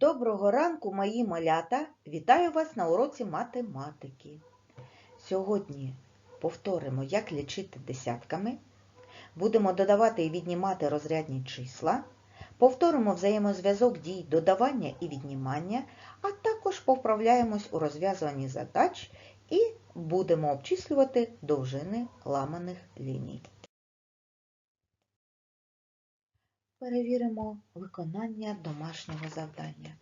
Доброго ранку, мої малята! Вітаю вас на уроці математики. Сьогодні повторимо, як лічити десятками. Будемо додавати і віднімати розрядні числа. Повторимо взаємозв'язок дій додавання і віднімання, а також повправляємось у розв'язуванні задач і будемо обчислювати довжини ламаних ліній. Перевіримо виконання домашнього завдання.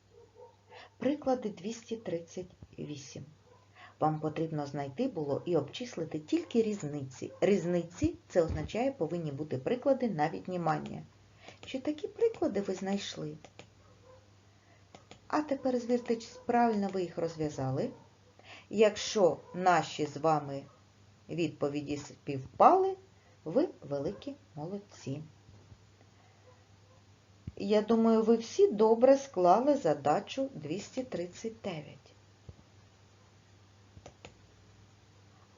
Приклади 238. Вам потрібно знайти було і обчислити тільки різниці. Різниці це означає повинні бути приклади на віднімання. Чи такі приклади ви знайшли? А тепер звірте, чи правильно ви їх розв'язали. Якщо наші з вами відповіді співпали, ви великі молодці. Я думаю, ви всі добре склали задачу 239.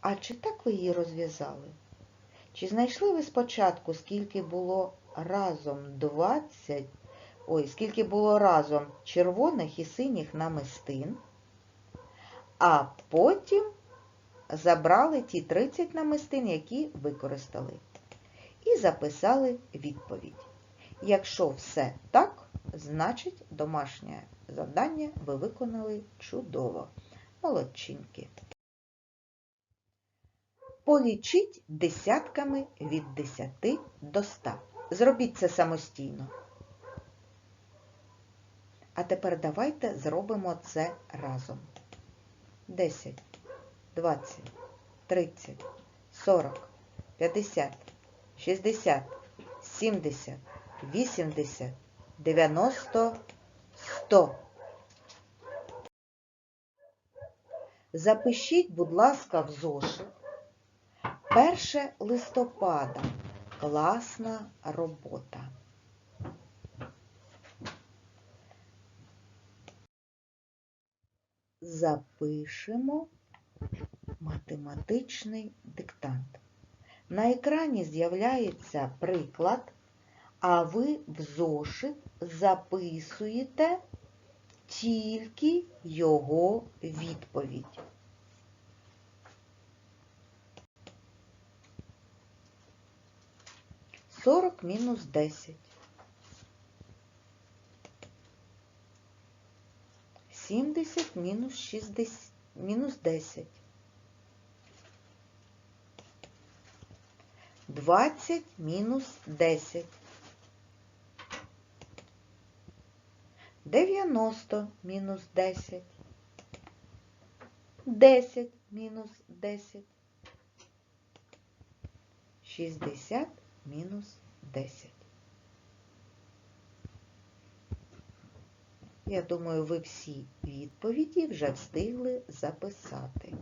А чи так ви її розв'язали? Чи знайшли ви спочатку, скільки було разом 20, ой, скільки було разом червоних і синіх намистин, а потім забрали ті 30 намистин, які використали, і записали відповідь. Якщо все так, значить домашнє завдання ви виконали чудово. Молодчинки. Полічіть десятками від 10 до 100. Зробіть це самостійно. А тепер давайте зробимо це разом. 10, 20, 30, 40, 50, 60, 70, 80, 90, 100. Запишіть, будь ласка, в зошит 1 листопада. Класна робота. Запишемо математичний диктант. На екрані з'являється приклад а ви в зошит записуєте тільки його відповідь. Сорок мінус десять. Сімдесят мінус шістдесят мінус десять. Двадцять мінус десять. 90 мінус 10, 10 мінус 10, 60 мінус 10. Я думаю, ви всі відповіді вже встигли записати.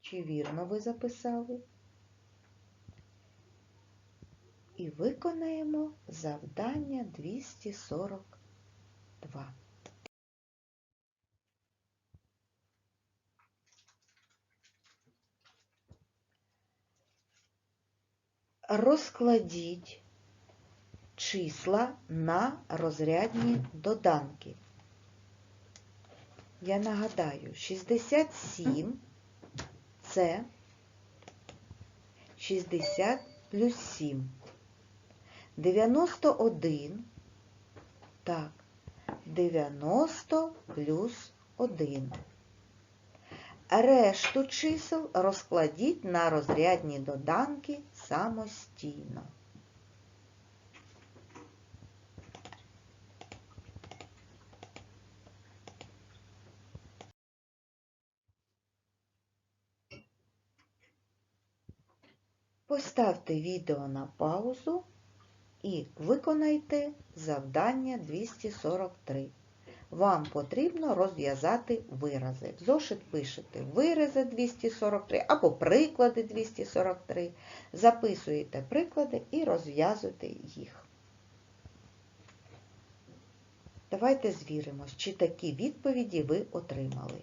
Чи вірно ви записали? І виконаємо завдання 242. Розкладіть числа на розрядні доданки. Я нагадаю, 67 це 60 плюс 7. 91, так, 90 плюс 1. Решту чисел розкладіть на розрядні доданки самостійно. Поставте відео на паузу і виконайте завдання 243. Вам потрібно розв'язати вирази. В зошит пишете вирази 243 або приклади 243. Записуєте приклади і розв'язуєте їх. Давайте звіримось, чи такі відповіді ви отримали.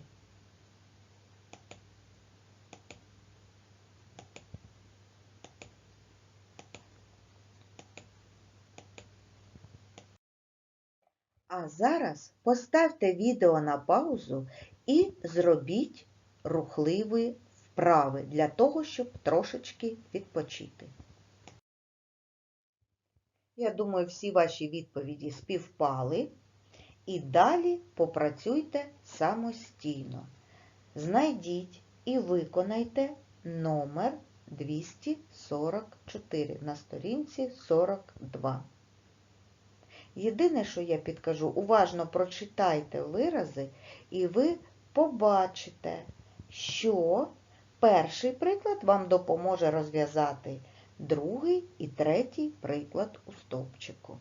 А зараз поставте відео на паузу і зробіть рухливі вправи для того, щоб трошечки відпочити. Я думаю, всі ваші відповіді співпали. І далі попрацюйте самостійно. Знайдіть і виконайте номер 244 на сторінці 42. Єдине, що я підкажу, уважно прочитайте вирази, і ви побачите, що перший приклад вам допоможе розв'язати другий і третій приклад у стовпчику.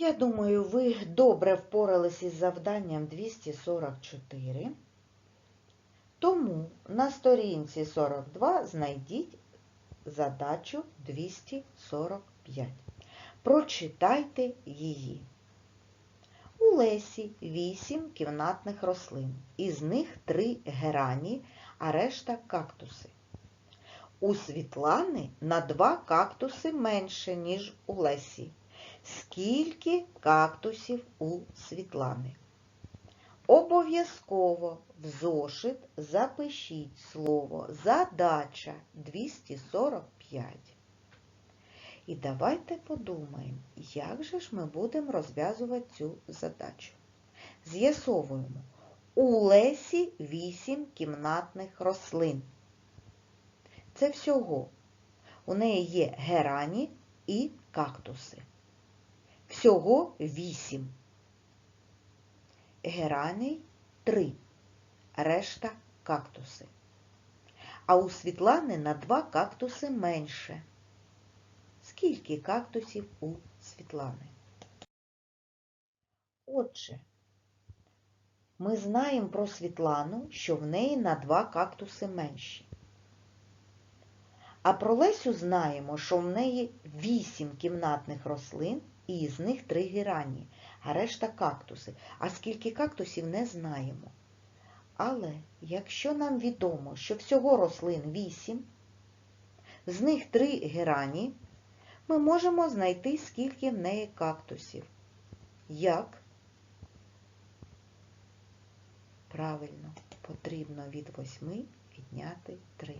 Я думаю, ви добре впоралися із завданням 244. Тому на сторінці 42 знайдіть задачу 245. Прочитайте її. У Лесі 8 кімнатних рослин, із них 3 герані, а решта кактуси. У Світлани на 2 кактуси менше, ніж у Лесі. Скільки кактусів у Світлани? Обов'язково в зошит запишіть слово задача 245. І давайте подумаємо, як же ж ми будемо розв'язувати цю задачу. З'ясовуємо. У Лесі 8 кімнатних рослин. Це всього. У неї є герані і кактуси. Всього 8. Гераній 3. Решта кактуси. А у Світлани на 2 кактуси менше. Скільки кактусів у Світлани? Отже, ми знаємо про Світлану, що в неї на 2 кактуси менші. А про Лесю знаємо, що в неї 8 кімнатних рослин і з них 3 герані, а решта кактуси. А скільки кактусів не знаємо. Але якщо нам відомо, що всього рослин 8, з них 3 герані, ми можемо знайти, скільки в неї кактусів. Як? Правильно, потрібно від 8 відняти 3.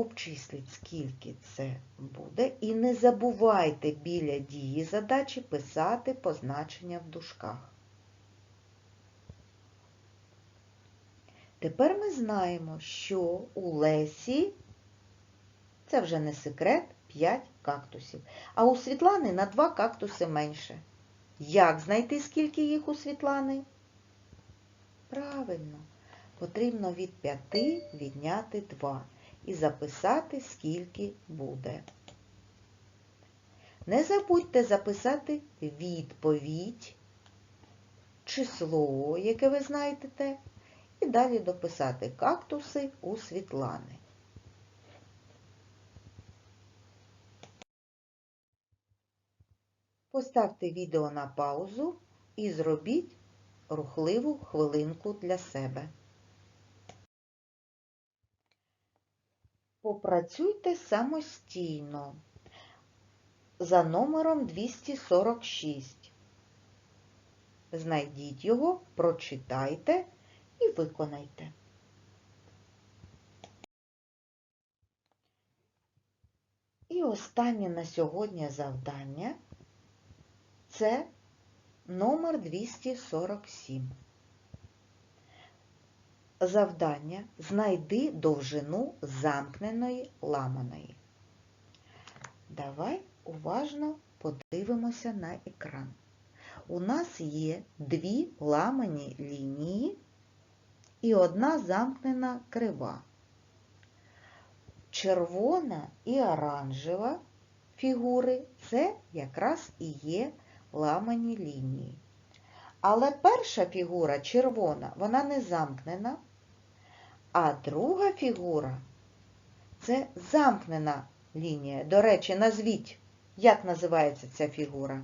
Обчисліть, скільки це буде, і не забувайте біля дії задачі писати позначення в дужках. Тепер ми знаємо, що у Лесі, це вже не секрет, 5 кактусів, а у Світлани на 2 кактуси менше. Як знайти, скільки їх у Світлани? Правильно, потрібно від 5 відняти 2 і записати, скільки буде. Не забудьте записати відповідь, число, яке ви знайдете, і далі дописати кактуси у Світлани. Поставте відео на паузу і зробіть рухливу хвилинку для себе. Попрацюйте самостійно за номером 246. Знайдіть його, прочитайте і виконайте. І останнє на сьогодні завдання це номер 247. Завдання знайди довжину замкненої ламаної. Давай уважно подивимося на екран. У нас є дві ламані лінії і одна замкнена крива. Червона і оранжева фігури це якраз і є ламані лінії. Але перша фігура червона, вона не замкнена, а друга фігура це замкнена лінія. До речі, назвіть, як називається ця фігура?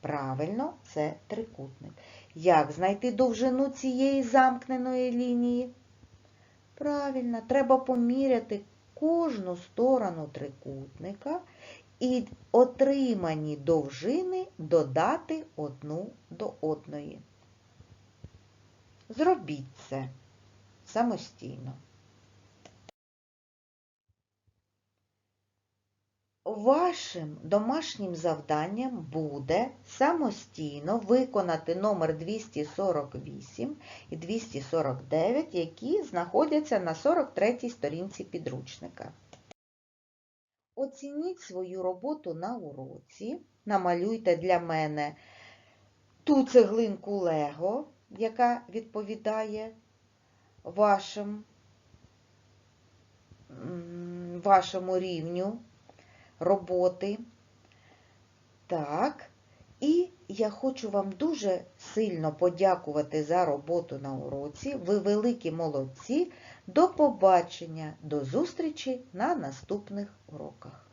Правильно, це трикутник. Як знайти довжину цієї замкненої лінії? Правильно, треба поміряти кожну сторону трикутника і отримані довжини додати одну до одної. Зробіть це самостійно. Вашим домашнім завданням буде самостійно виконати номер 248 і 249, які знаходяться на 43-й сторінці підручника. Оцініть свою роботу на уроці, намалюйте для мене ту цеглинку Лего, яка відповідає вашим, вашому рівню роботи. Так, і я хочу вам дуже сильно подякувати за роботу на уроці. Ви великі молодці. До побачення, до зустрічі на наступних уроках.